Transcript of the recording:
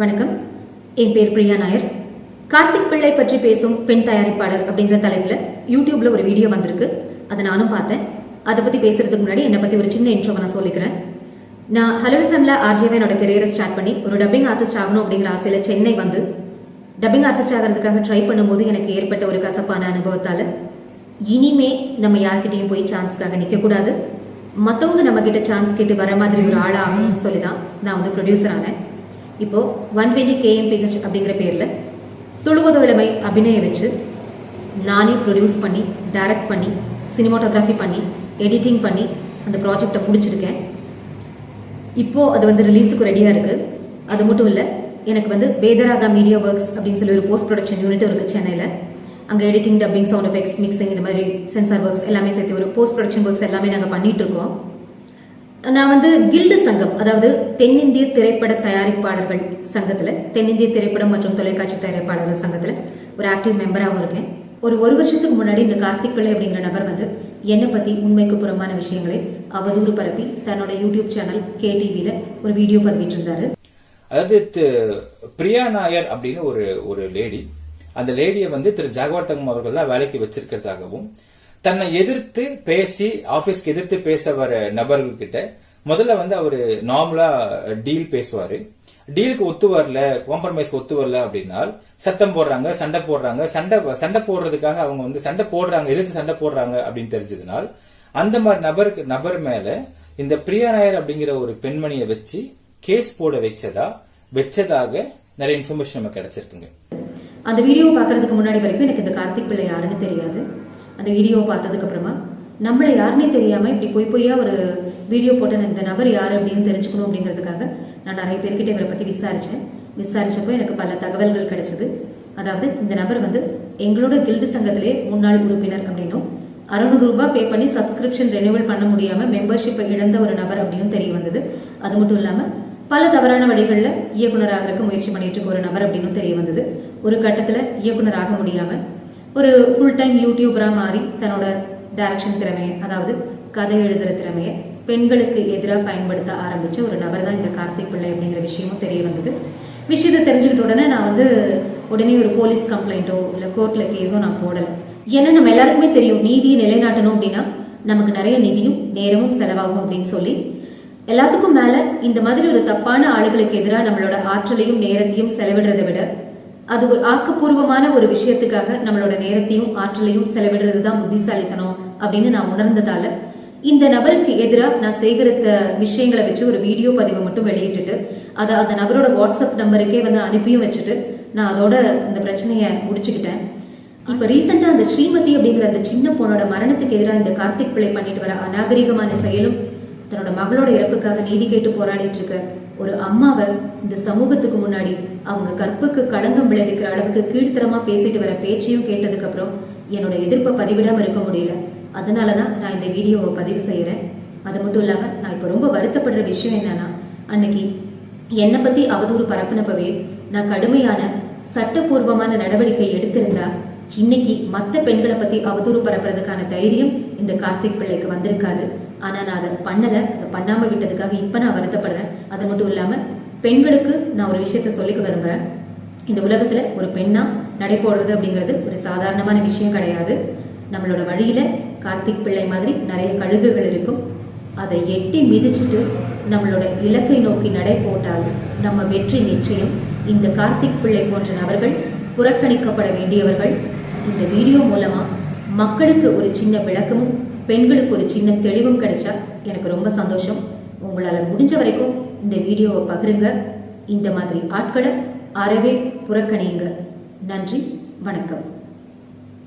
வணக்கம். என் பேர் பிரியா நாயர். கார்த்திக் பிள்ளை பற்றி பேசும் பெண் தயாரிப்பாளர் அப்படிங்கிற தலைப்புல யூடியூப்ல ஒரு வீடியோ வந்திருக்கு. அதை நானும் பார்த்தேன். அதை பத்தி பேசுறதுக்கு முன்னாடி என்னை பத்தி ஒரு சின்ன இன்ட்ரோ நான் சொல்லிக்கிறேன். நான் ஹலோ ஃபேம்ல ஆர்ஜேவே என்னோட கெரியரை ஸ்டார்ட் பண்ணி ஒரு டப்பிங் ஆர்டிஸ்ட் ஆகணும் அப்படிங்கிற ஆசையில சென்னை வந்து டப்பிங் ஆர்டிஸ்ட் ஆகிறதுக்காக ட்ரை பண்ணும்போது எனக்கு ஏற்பட்ட ஒரு கசப்பான அனுபவத்தால இனிமே நம்ம யார்கிட்டயும் போய் சான்ஸ்க்காக நிக்க கூடாது மத்தவங்க நம்ம கிட்ட சான்ஸ் கேட்டு வர மாதிரி ஒரு ஆள் சொல்லி தான் நான் வந்து ப்ரொடியூசர் ஆனேன். இப்போ ஒன் டுவெண்ட்டி கேஎம்பிஹெச் அப்படிங்கிற பேர்ல துளுவத அபிநய வச்சு நானே ப்ரொடியூஸ் பண்ணி டைரக்ட் பண்ணி சினிமாட்டோகிராஃபி பண்ணி எடிட்டிங் பண்ணி அந்த ப்ராஜெக்டை முடிச்சிருக்கேன். இப்போ அது வந்து ரிலீஸுக்கு ரெடியாக இருக்கு. அது மட்டும் இல்லை எனக்கு வந்து வேதராகா மீடியா ஒர்க்ஸ் அப்படின்னு சொல்லி ஒரு போஸ்ட் ப்ரொடக்ஷன் யூனிட் இருக்கு சென்னையில். அங்கே editing dubbing sound effects mixing இந்த மாதிரி சென்சார் ஒர்க்ஸ் எல்லாமே சேர்த்து ஒரு போஸ்ட் ப்ரொடக்ஷன் ஒர்க்ஸ் எல்லாமே நாங்கள் பண்ணிட்டு இருக்கோம். நான் வந்து கில்டு சங்கம் அதாவது தென்னிந்திய திரைப்பட தயாரிப்பாளர்கள் சங்கத்தில் தென்னிந்திய திரைப்படம் மற்றும் தொலைக்காட்சி தயாரிப்பாளர்கள் சங்கத்தில் ஒரு ஆக்டிவ் மெம்பராகவும் இருக்கேன். ஒரு ஒரு வருஷத்துக்கு முன்னாடி இந்த கார்த்திக் பிள்ளை அப்படிங்கிற நபர் வந்து என்னை பற்றி உண்மைக்கு புறமான விஷயங்களை அவதூறு பரப்பி தன்னோட யூடியூப் சேனல் கே டிவியில ஒரு வீடியோ பதிவிட்டு இருந்தாரு அதாவது பிரியா நாயர் அப்படின்னு ஒரு ஒரு லேடி அந்த லேடியை வந்து திரு ஜாகவார் தங்கம் அவர்கள் தான் வேலைக்கு வச்சிருக்கிறதாகவும் தன்னை எதிர்த்து பேசி ஆபீஸ்க்கு எதிர்த்து பேச வர நபர்கள் கிட்ட முதல்ல வந்து அவரு நார்மலா டீல் பேசுவாரு. டீலுக்கு ஒத்து வரல காம்ப்ரமைஸ் ஒத்து வரல அப்படின்னா சத்தம் போடுறாங்க சண்டை போடுறாங்க. சண்டை சண்டை போடுறதுக்காக அவங்க வந்து சண்டை போடுறாங்க எதிர்த்து சண்டை போடுறாங்க அப்படின்னு தெரிஞ்சதுனால் அந்த மாதிரி நபருக்கு நபர் மேல இந்த பிரியா நாயர் அப்படிங்கிற ஒரு பெண்மணியை வச்சு கேஸ் போட வச்சதா வச்சதாக நிறைய இன்ஃபர்மேஷன் நமக்கு கிடைச்சிருக்குங்க. அந்த வீடியோ பாக்குறதுக்கு முன்னாடி வரைக்கும் எனக்கு இந்த கார்த்திக் பிள்ளை யாருன்னு தெரியாது. அந்த வீடியோவை பார்த்ததுக்கு அப்புறமா நம்மளை யாருன்னே தெரியாமல் இப்படி போய் பொய்யா ஒரு வீடியோ போட்ட இந்த நபர் யார் அப்படின்னு தெரிஞ்சுக்கணும் அப்படிங்கிறதுக்காக நான் நிறைய பேர்கிட்ட இவரை பற்றி விசாரித்தேன் விசாரித்தப்போ எனக்கு பல தகவல்கள் கிடைச்சது. அதாவது இந்த நபர் வந்து எங்களோட கில்டு சங்கத்திலே முன்னாள் உறுப்பினர் அப்படின்னும் அறுநூறு ரூபாய் பே பண்ணி சப்ஸ்கிரிப்ஷன் ரெனியூவல் பண்ண முடியாமல் மெம்பர்ஷிப்பை இழந்த ஒரு நபர் அப்படின்னு தெரிய வந்தது. அது மட்டும் இல்லாமல் பல தவறான வழிகளில் இயக்குனர் ஆகிறதுக்கு முயற்சி பண்ணிட்டு இருக்க ஒரு நபர் அப்படின்னு தெரிய வந்தது. ஒரு கட்டத்தில் இயக்குனர் ஆக முடியாமல் ஒரு ஃபுல் டைம் யூடியூபராக மாறி தன்னோட டைரக்ஷன் திறமையை அதாவது கதை எழுதுகிற திறமையை பெண்களுக்கு எதிராக பயன்படுத்த ஆரம்பித்த ஒரு நபர் தான் இந்த கார்த்திக் பிள்ளை அப்படிங்கிற விஷயமும் தெரிய வந்தது. விஷயத்தை தெரிஞ்சுக்கிட்ட உடனே நான் வந்து உடனே ஒரு போலீஸ் கம்ப்ளைண்ட்டோ இல்லை கோர்ட்டில் கேஸோ நான் போடலை. ஏன்னா நம்ம எல்லாருக்குமே தெரியும் நீதியை நிலைநாட்டணும் அப்படின்னா நமக்கு நிறைய நிதியும் நேரமும் செலவாகும் அப்படின்னு சொல்லி. எல்லாத்துக்கும் மேலே இந்த மாதிரி ஒரு தப்பான ஆளுகளுக்கு எதிராக நம்மளோட ஆற்றலையும் நேரத்தையும் செலவிடுறதை விட அது ஒரு ஆக்கப்பூர்வமான ஒரு விஷயத்துக்காக நம்மளோட நேரத்தையும் ஆற்றலையும் செலவிடுறது தான் புத்திசாலித்தனம் அப்படின்னு நான் உணர்ந்ததால இந்த நபருக்கு எதிராக நான் சேகரித்த விஷயங்களை வச்சு ஒரு வீடியோ பதிவை மட்டும் வெளியிட்டுட்டு அதை அந்த நபரோட வாட்ஸ்அப் நம்பருக்கே வந்து அனுப்பியும் வச்சுட்டு நான் அதோட இந்த பிரச்சனையை முடிச்சுக்கிட்டேன். இப்ப ரீசெண்டா அந்த ஸ்ரீமதி அப்படிங்கிற அந்த சின்ன பொண்ணோட மரணத்துக்கு எதிராக இந்த கார்த்திக் பிள்ளை பண்ணிட்டு வர அநாகரிகமான செயலும் தன்னோட மகளோட இறப்புக்காக நீதி கேட்டு போராடிட்டு இருக்க. ஒரு அம்மாவை இந்த சமூகத்துக்கு முன்னாடி அவங்க கற்புக்கு களங்கம் விளைவிக்கிற அளவுக்கு கீழ்த்தரமா பேசிட்டு வர பேச்சையும் கேட்டதுக்கு அப்புறம் என்னோட எதிர்ப்பை பதிவிடாம இருக்க முடியல. அதனாலதான் நான் இந்த வீடியோவை பதிவு செய்யறேன். அது மட்டும் இல்லாம நான் இப்ப ரொம்ப வருத்தப்படுற விஷயம் என்னன்னா அன்னைக்கு என்னை பத்தி அவதூறு பரப்புனப்பவே நான் கடுமையான சட்டப்பூர்வமான நடவடிக்கை எடுத்திருந்தா இன்னைக்கு மத்த பெண்களை பத்தி அவதூறு பரப்புறதுக்கான தைரியம் இந்த கார்த்திக் பிள்ளைக்கு வந்திருக்காது ஆனா நான் அதை பண்ணல. அதை பண்ணாம விட்டதுக்காக இப்ப நான் வருத்தப்படுறேன். அது மட்டும் இல்லாம பெண்களுக்கு நான் ஒரு விஷயத்த சொல்லிக்க விரும்புறேன். இந்த உலகத்துல ஒரு பெண்ணா நடை போடுறது அப்படிங்கிறது ஒரு சாதாரணமான விஷயம் கிடையாது. நம்மளோட வழியில கார்த்திக் பிள்ளை மாதிரி நிறைய கழுகுகள் இருக்கும். அதை எட்டி மிதிச்சுட்டு நம்மளோட இலக்கை நோக்கி நடை போட்டால் நம்ம வெற்றி நிச்சயம். இந்த கார்த்திக் பிள்ளை போன்ற நபர்கள் புறக்கணிக்கப்பட வேண்டியவர்கள். இந்த வீடியோ மூலமா மக்களுக்கு ஒரு சின்ன விளக்கமும் பெண்களுக்கு ஒரு சின்ன தெளிவும் கிடைச்சா எனக்கு ரொம்ப சந்தோஷம். உங்களால் முடிஞ்ச வரைக்கும் இந்த வீடியோவை பகிருங்க. இந்த மாதிரி ஆட்களை அறவே புறக்கணியுங்க. நன்றி வணக்கம்.